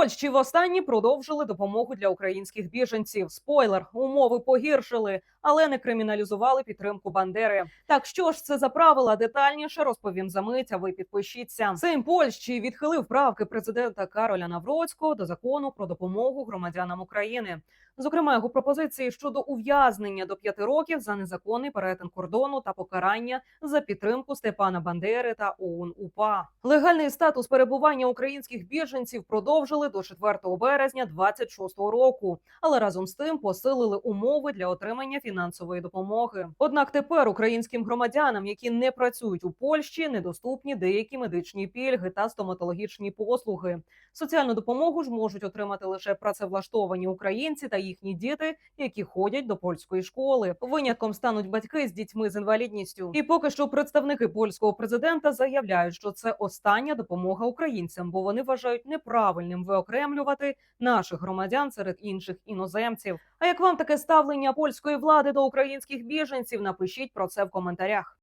Польщі востаннє продовжили допомогу для українських біженців. Спойлер, умови погіршили, але не криміналізували підтримку Бандери. Так що ж це за правила? Детальніше розповім за мить. А ви підпишіться. Сейм Польщі відхилив правки президента Кароля Навроцького до закону про допомогу громадянам України. Зокрема, його пропозиції щодо ув'язнення до п'яти років за незаконний перетин кордону та покарання за підтримку Степана Бандери та ОУН УПА. Легальний статус перебування українських біженців продовжили до 4 березня 26 року, але разом з тим посилили умови для отримання фінансової допомоги. Однак тепер українським громадянам, які не працюють у Польщі, недоступні деякі медичні пільги та стоматологічні послуги. Соціальну допомогу ж можуть отримати лише працевлаштовані українці та їхні діти, які ходять до польської школи. Винятком стануть батьки з дітьми з інвалідністю. І поки що представники польського президента заявляють, що це остання допомога українцям, бо вони вважають неправильним виокремлювати наших громадян серед інших іноземців. А як вам таке ставлення польської влади до українських біженців? Напишіть про це в коментарях.